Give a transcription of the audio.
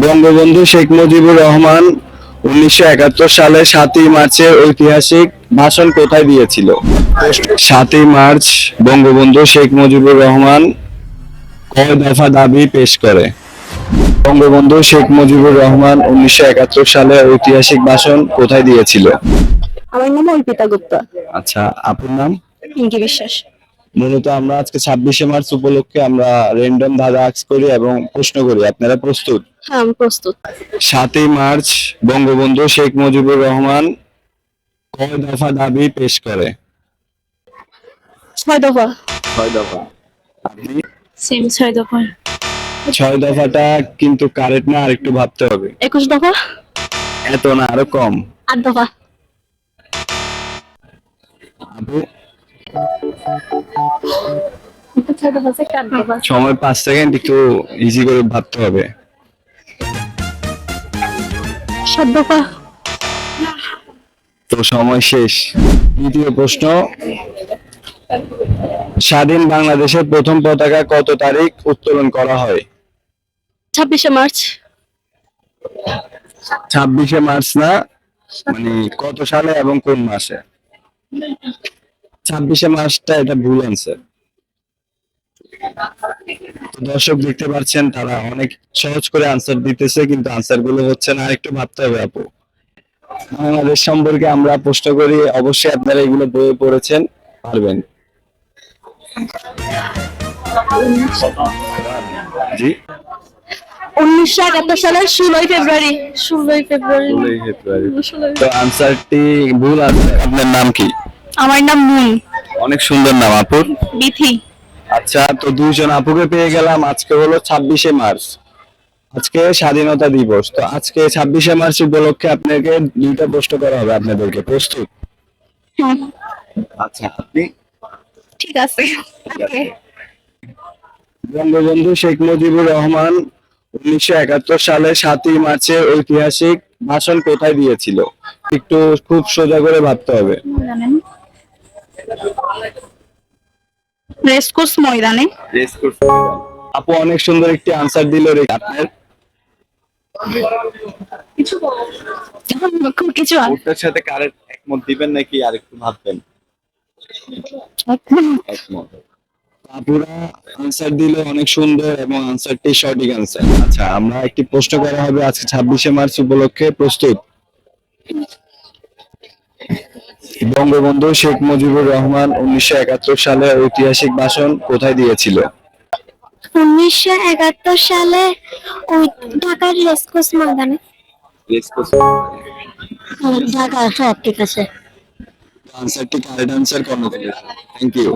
বঙ্গবন্ধু শেখ মুজিবুর রহমান উনিশশো একাত্তর সালে সাতই মার্চের ঐতিহাসিক ভাষণ কোথায় দিয়েছিল? সাতই মার্চ বঙ্গবন্ধু শেখ মুজিবুর রহমান কয় দফা দাবি পেশ করে? বঙ্গবন্ধু শেখ মুজিবুর রহমান উনিশশো একাত্তর সালে ঐতিহাসিক ভাষণ কোথায় দিয়েছিল? আমার নাম অর্পিতা গুপ্তা। আচ্ছা আপনার নাম? পিঙ্কি বিশ্বাস। মূলত আমরা আজকে ছাব্বিশে মার্চ উপলক্ষে আমরা র্যান্ডম ধাঁধা আক্স করি এবং প্রশ্ন করি। আপনারা প্রস্তুত? হ্যাঁ আমি প্রস্তুত। সাতই মার্চ বঙ্গবন্ধু শেখ মুজিবুর রহমান কয় দফা দাবি পেশ করে? ছয় দফা। ছয় দফা। আপনি? সেম ছয় দফা। ছয় দফাটা কিন্তু কারেক্ট না আরেকটু ভাবতে হবে। একুশ দফা? এত না আরও কম। আট দফা। আপু? সময় পাঁচ সেকেন্ড একটু ইজি করে ভাবতে হবে। তো সময় শেষ। দ্বিতীয় প্রশ্ন স্বাধীন বাংলাদেশের প্রথম পতাকা কত তারিখ উত্তোলন করা হয়? ছাব্বিশে মার্চ। ছাব্বিশে মার্চ না মানে কত সালে এবং কোন মাসে? ছাব্বিশে মার্চটা এটা ভুল আনসার দর্শক দেখতে পাচ্ছেন তারা অনেক সহজ করে আনসার দিতেছে কিন্তু আনসারগুলো হচ্ছে না। আরেকটু ভাবতে হবে আপু। বাংলাদেশ সম্পর্কে আমরা প্রশ্ন করি অবশ্যই আপনারা এগুলো বইয়ে পড়েছেন পারবেন। জি। উনিশশো একাত্তর সালের ষোলোই ফেব্রুয়ারি। ষোলোই ফেব্রুয়ারি। তো আনসারটি ভুল আছে আপনার নাম কি? আমার নাম মুন অনেক সুন্দর নাম আপুর বিথি। আচ্ছা তো দুইজন আপুকে পেয়ে গেলাম। আজকে হলো ছাব্বিশে মার্চ। আজকে স্বাধীনতা দিবস। তো আজকে ছাব্বিশে মার্চ উপলক্ষে আপনাকে দুইটা প্রশ্ন করা হবে আপনাদেরকে। প্রস্তুত? আচ্ছা আপনি? ঠিক আছে। বঙ্গবন্ধু শেখ মুজিবুর রহমান উনিশশো একাত্তর সালে সাতই মার্চের ঐতিহাসিক ভাষণ কোথায় দিয়েছিল? একটু খুব সোজা করে ভাবতে হবে। জানেন? রেসকোর্স ময়দানে। আপু অনেক সুন্দর একটি আনসার দিল রে। আপনার? কিছু আর ওটার সাথে কারেন্ট একমত দিবেন নাকি আর একটু ভাববেন? একমত। আপুরা আনসার দিল অনেক সুন্দর এবং আনসারটি সঠিক আনসার আচ্ছা আমরা একটি প্রশ্ন করা হবে আজকে ছাব্বিশে মার্চ উপলক্ষে। প্রস্তুত? বঙ্গবন্ধু শেখ মুজিবুর রহমান উনিশশো একাত্তর সালে ঐতিহাসিক ভাষণ কোথায় দিয়েছিল? উনিশশো একাত্তর সালে ঢাকার রেসকোর্স ময়দানে ঢাকা হ্যাঁ ঠিক আছে। আনসারটি কারেক্ট আনসার থ্যাংক ইউ